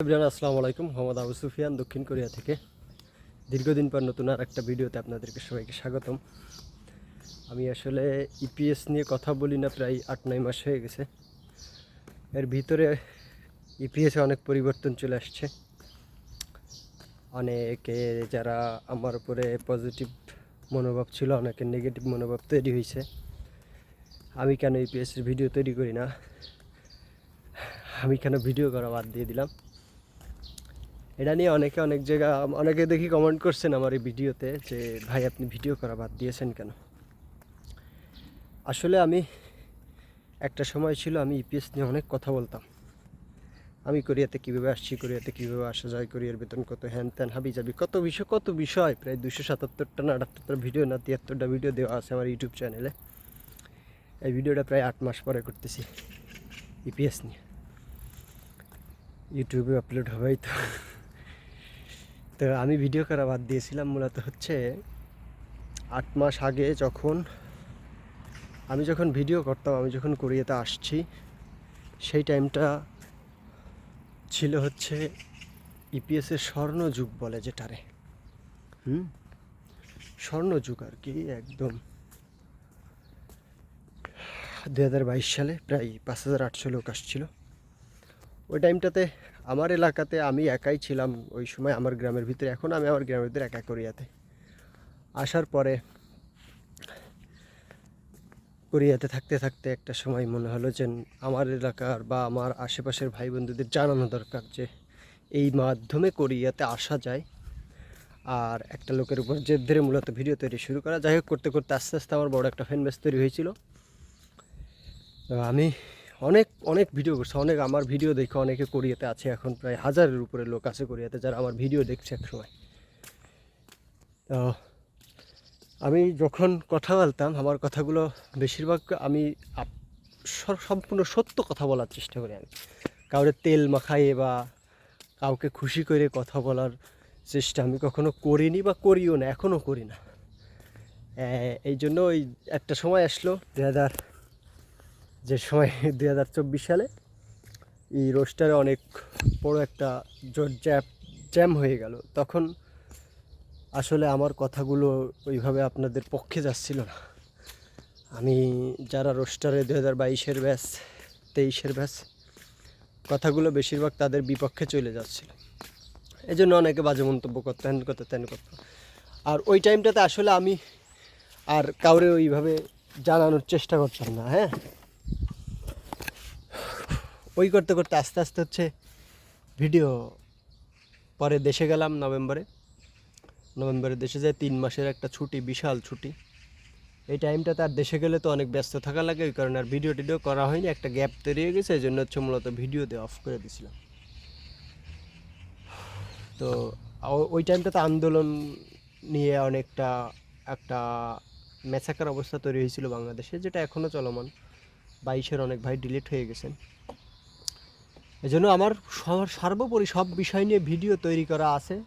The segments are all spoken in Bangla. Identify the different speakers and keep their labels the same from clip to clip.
Speaker 1: আসসালামু আলাইকুম মোহাম্মদ আবু সুফিয়ান দক্ষিণ কোরিয়া থেকে। দীর্ঘদিন পর নতুন আর একটা ভিডিওতে আপনাদেরকে সবাইকে স্বাগতম। আমি আসলে ইপিএস নিয়ে কথা বলি না, প্রায় আট নয় মাস হয়ে গেছে। এর ভিতরে ইপিএসে অনেক পরিবর্তন চলে আসছে। অনেকে যারা আমার উপরে পজিটিভ মনোভাব ছিল অনেকের নেগেটিভ মনোভাব তৈরি হয়েছে। আমি কেন ইপিএসের ভিডিও তৈরি করি না? আমি কেন ভিডিও করা বাদ দিয়ে দিলাম? এটা নিয়ে অনেকে অনেক জায়গা, অনেকে দেখি কমেন্ট করছেন আমার এই ভিডিওতে যে, ভাই, আপনি ভিডিও করা বাদ দিয়েছেন কেন? আসলে আমি একটা সময় ছিল আমি ইপিএস নিয়ে অনেক কথা বলতাম। আমি কোরিয়াতে কীভাবে আসছি, কোরিয়াতে কীভাবে আসা যায়, কোরিয়ার বেতন কত, হ্যান ত্যান, হাবি যাবি, কত বিষয় কত বিষয়, প্রায় দুশো সাতাত্তরটা না আটাত্তরটা ভিডিও না তিয়াত্তরটা ভিডিও দেওয়া আছে আমার ইউটিউব চ্যানেলে এই ভিডিওটা প্রায় আট মাস পরে করতেছি ইপিএস নিয়ে। ইউটিউবে আপলোড হবেই তো। তো আমি ভিডিও করা বাদ দিয়েছিলাম, মূলত হচ্ছে আট মাস আগে যখন আমি যখন ভিডিও করতাম, আমি যখন কোরিয়াতে আসছি, সেই টাইমটা ছিল হচ্ছে ইপিএসের স্বর্ণ যুগ বলে যেটারে। হুম? স্বর্ণ যুগ আর কি, একদম। দু হাজার বাইশ সালে প্রায় পাঁচ হাজার আটশো লোক আসছিল। ওই টাইমটাতে আমার এলাকাতে আমি একাই ছিলাম ওই সময় আমার গ্রামের ভিতরে। এখন আমি আমার গ্রামের ভিতরে একা কোরিয়াতে আসার পরে কোরিয়াতে থাকতে থাকতে একটা সময় মনে হলো যে আমার এলাকার বা আমার আশেপাশের ভাই বন্ধুদের জানানো দরকার যে এই মাধ্যমে কোরিয়াতে আসা যায়। আর একটা লোকের উপর জেদ ধরে মূলত ভিডিও তৈরি শুরু করা। যাই হোক, করতে করতে আস্তে আস্তে আমার বড় একটা ফ্যান বেস তৈরি হয়েছিল। আমি অনেক অনেক ভিডিও করছে, অনেক আমার ভিডিও দেখে অনেকে কোরিয়াতে আছে, এখন প্রায় হাজারের উপরে লোক আছে কোরিয়াতে যারা আমার ভিডিও দেখছে এক সময় তো আমি যখন কথা বলতাম, আমার কথাগুলো বেশিরভাগ আমি সম্পূর্ণ সত্য কথা বলার চেষ্টা করি আমি। কাউরে তেল মাখাইয়ে বা কাউকে খুশি করে কথা বলার চেষ্টা আমি কখনো করিনি বা করিও না এখনও করি না। এই জন্য ওই একটা সময় আসলো দু হাজার যে সময় দুই হাজার চব্বিশ সালে এই রোস্টারে অনেক বড় একটা জোর জ্যাপ জ্যাম হয়ে গেল। তখন আসলে আমার কথাগুলো ওইভাবে আপনাদের পক্ষে যাচ্ছিল না। আমি যারা রোস্টারে দু হাজার বাইশের ব্যাস তেইশের ব্যাস কথাগুলো বেশিরভাগ তাদের বিপক্ষে চলে যাচ্ছিল। এই জন্য অনেকে বাজে মন্তব্য করতো হ্যান করতো ত্যান করতো। আর ওই টাইমটাতে আসলে আমি আর কাউরে ওইভাবে জানানোর চেষ্টা করতাম না হ্যাঁ? ওই করতে করতে আস্তে আস্তে হচ্ছে ভিডিও পরে দেশে গেলাম নভেম্বরে। নভেম্বরে দেশে যায় তিন মাসের একটা ছুটি, বিশাল ছুটি। এই টাইমটাতে আর দেশে গেলে তো অনেক ব্যস্ত থাকা লাগে, ওই কারণে আর ভিডিও টিডিও করা হয়নি, একটা গ্যাপ তৈরি হয়ে গেছে, এই জন্য হচ্ছে মূলত ভিডিও দিয়ে অফ করে দিয়েছিলাম তো ওই টাইমটাতে আন্দোলন নিয়ে অনেকটা একটা ম্যাচাকার অবস্থা তৈরি হয়েছিল বাংলাদেশে, যেটা এখনও চলমান। বাইশের অনেক ভাই ডিলিট হয়ে গেছেন। এজন্য আমার সর্বোপরি সব বিষয় নিয়ে ভিডিও তৈরি করা আছে।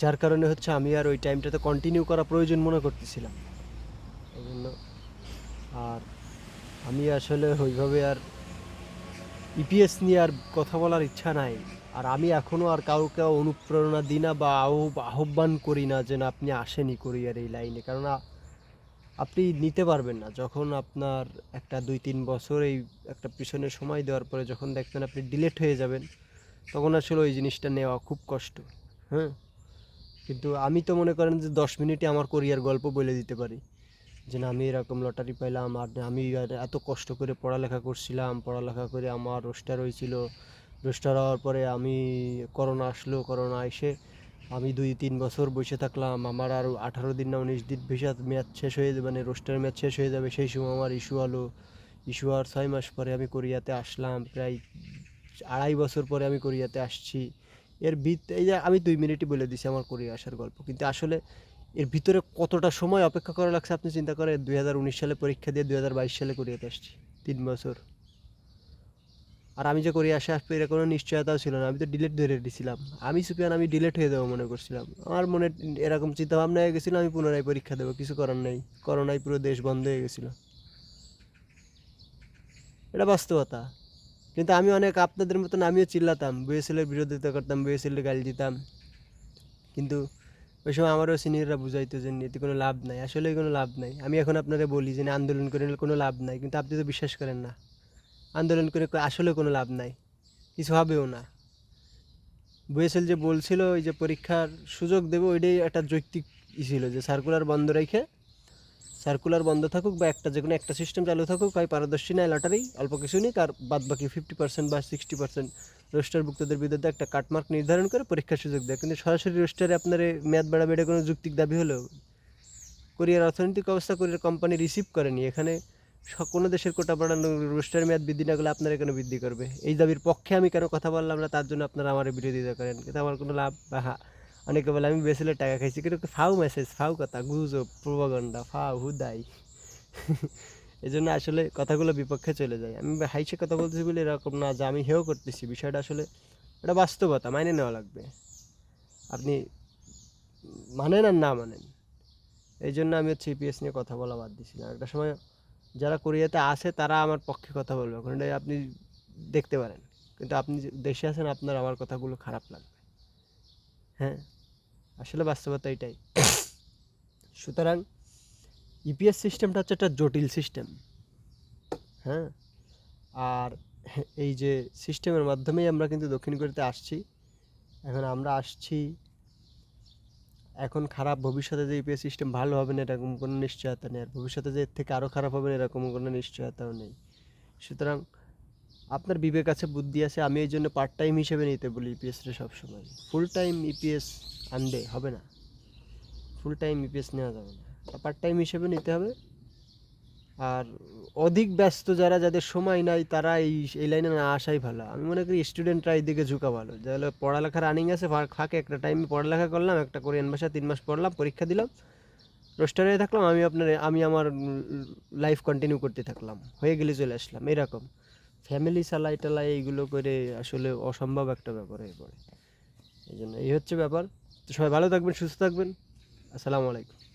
Speaker 1: যার কারণে হচ্ছে আমি আর ওই টাইমটাতে কন্টিনিউ করা প্রয়োজন মনে করতেছিলাম। এই জন্য আর আমি আসলে ওইভাবে আর ইপিএস নিয়ে আর কথা বলার ইচ্ছা নাই। আর আমি এখনও আর কাউকে অনুপ্রেরণা দিই না বা আহ্বান করি না যে না আপনি আসেনি করি আর এই লাইনে আ- আপনি নিতে পারবেন না। যখন আপনার একটা দুই তিন বছর এই একটা পিছনে সময় দেওয়ার পরে যখন দেখবেন আপনি ডিলেট হয়ে যাবেন, তখন আসলে ওই জিনিসটা নেওয়া খুব কষ্ট। হ্যাঁ? কিন্তু আমি তো মনে করেন যে দশ মিনিটে আমার কোরিয়ার গল্প বলে দিতে পারি। যে না, আমি এরকম লটারি পাইলাম আর আমি এত কষ্ট করে পড়ালেখা করছিলাম, পড়ালেখা করে আমার রোস্টার হয়েছিল। রোস্টার হওয়ার পরে আমি করোনা আসলো, করোনা এসে আমি দুই তিন বছর বসে থাকলাম, আমার আর আঠারো দিন না উনিশ দিন ভিসা ম্যাচ শেষ হয়ে যাবে মানে রোস্টার ম্যাচ শেষ হয়ে যাবে, সেই সময় আমার ইস্যু হলো ইস্যু হওয়ার ছয় মাস পরে আমি কোরিয়াতে আসলাম, প্রায় আড়াই বছর পরে আমি কোরিয়াতে আসছি। এর ভিত, এই যে আমি দুই মিনিটই বলে দিছি আমার কোরিয়া আসার গল্প, কিন্তু আসলে এর ভিতরে কতটা সময় অপেক্ষা করা লাগছে আপনি চিন্তা করেন, দুই হাজার উনিশ সালে পরীক্ষা দিয়ে দুই হাজার বাইশ সালে কোরিয়াতে আসছি, তিন বছর। আর আমি যে করি আসে আসবে এর কোনো নিশ্চয়তাও ছিল না। আমি তো ডিলেট ধরে দিয়েছিলাম আমি সুপিয়ান, আমি ডিলেট হয়ে দেবো মনে করছিলাম। আমার মনে এরকম চিন্তাভাবনা হয়ে গেছিল, আমি পুনরায় পরীক্ষা দেবো। কিছু করার নেই। করোনায় পুরো দেশ বন্ধ হয়ে গেছিল। এটা বাস্তবতা। কিন্তু আমি অনেক আপনাদের মতন, আমিও চিল্লাতাম। বিএসএলের বিরোধিতা করতাম বিএসএলের গালি দিতাম। কিন্তু ওই সময় আমারও সিনিয়ররা বুঝাইতো যে এতে কোনো লাভ নাই। আসলে কোনো লাভ নাই। আমি এখন আপনারা বলি যে আন্দোলন করে কোনো লাভ নাই। কিন্তু আপনি তো বিশ্বাস করেন না। আন্দোলন করে আসলে কোনো লাভ নাই। কিছু হবেও না। বুয়েসেল যে বলছিল, ওই যে পরীক্ষার সুযোগ দেবে, ওইটাই একটা যৌক্তিক ই ছিল যে সার্কুলার বন্ধ রেখে, সার্কুলার বন্ধ থাকুক বা একটা যে কোনো একটা সিস্টেম চালু থাকুক, হয় পারদর্শী নেয় লটারি অল্প কিছু নিক, আর বাদ বাকি ফিফটি পার্সেন্ট বা সিক্সটি পার্সেন্ট রোস্টারভুক্তদের বিরুদ্ধে একটা কাটমার্ক নির্ধারণ করে পরীক্ষার সুযোগ দেয়। কিন্তু সরাসরি রোস্টারে আপনার মেয়াদ বাড়াবে এটা কোনো যুক্তিক দাবি হলেও কোরিয়ার অর্থনৈতিক অবস্থা কোরিয়ার কোম্পানি রিসিভ করেনি। এখানে কোনো দেশের কোটা বাড়ানো রোস্টার মেয়াদ বৃদ্ধি না করলে আপনারা কেন বৃদ্ধি করবে? এই দাবির পক্ষে আমি কেন কথা বললাম না, তার জন্য আপনারা আমার বিরোধিতা করেন। কিন্তু আমার কোনো লাভ বা হা অনেকে বলে, আমি বেসেলের টাকা খাইছি। কিন্তু ফাউ মেসেজ ফাউ কথা, গুজব প্রভাগন্ডা ফাউ হুদাই। এই জন্য আসলে কথাগুলো বিপক্ষে চলে যায়। আমি হাইসে কথা বলতেছি বলে এরকম না যে আমি হেও করতেছি। বিষয়টা আসলে এটা বাস্তবতা, মাইনে নেওয়া লাগবে। আপনি মানেন আর না মানেন। এই জন্য আমি হচ্ছে ইপিএস নিয়ে কথা বলা বাদ দিছিলাম একটা সময় যারা কোরিয়াতে আছে, তারা আমার পক্ষে কথা বলবে। এটা আপনি দেখতে পারেন। কিন্তু আপনি দেশে আছেন, আপনার আমার কথাগুলো খারাপ লাগবে। হ্যাঁ? আসলে বাস্তবতা এটাই। সুতরাং ইপিএস সিস্টেমটা হচ্ছে একটা জটিল সিস্টেম। হ্যাঁ? আর এই যে সিস্টেমের মাধ্যমেই আমরা কিন্তু দক্ষিণ কোরিয়াতে আসছি। এখন আমরা আসছি এখন খারাপ ভবিষ্যতে যে ইপিএস সিস্টেম ভালো হবে না, এরকম কোনো নিশ্চয়তা নেই। আর ভবিষ্যতে যে এর থেকে আরও খারাপ হবে না, এরকম কোনো নিশ্চয়তাও নেই। সুতরাং আপনার বিবেক আছে, বুদ্ধি আছে, আমি এই জন্য পার্ট টাইম হিসেবে নিতে বলি ইপিএসটা সবসময়। ফুল টাইম ইপিএস আনবে, হবে না। ফুল টাইম ইপিএস নেওয়া যাবে না। পার্ট টাইম হিসেবে নিতে হবে। আর অধিক ব্যস্ত যারা, যাদের সময় নাই, তারা এই এই লাইনে না আসাই ভালো। আমি মনে করি স্টুডেন্টরা এইদিকে ঝুঁকা ভালো। যাহলে পড়ালেখা রানিং আছে, ফাঁক- একটা টাইমে পড়ালেখা করলাম, একটা কোরিয়ান ভাষা তিন মাস পড়লাম, পরীক্ষা দিলাম রোস্টারে থাকলাম, আমি আপনার, আমি আমার লাইফ কন্টিনিউ করতে থাকলাম। হয়ে গেলে চলে আসলাম, এরকম। ফ্যামিলি চালাই টালাই এইগুলো করে আসলে অসম্ভব একটা ব্যাপার হয়ে পড়ে। এই জন্য এই হচ্ছে ব্যাপার। তো সবাই ভালো থাকবেন, সুস্থ থাকবেন। আসসালামু আলাইকুম।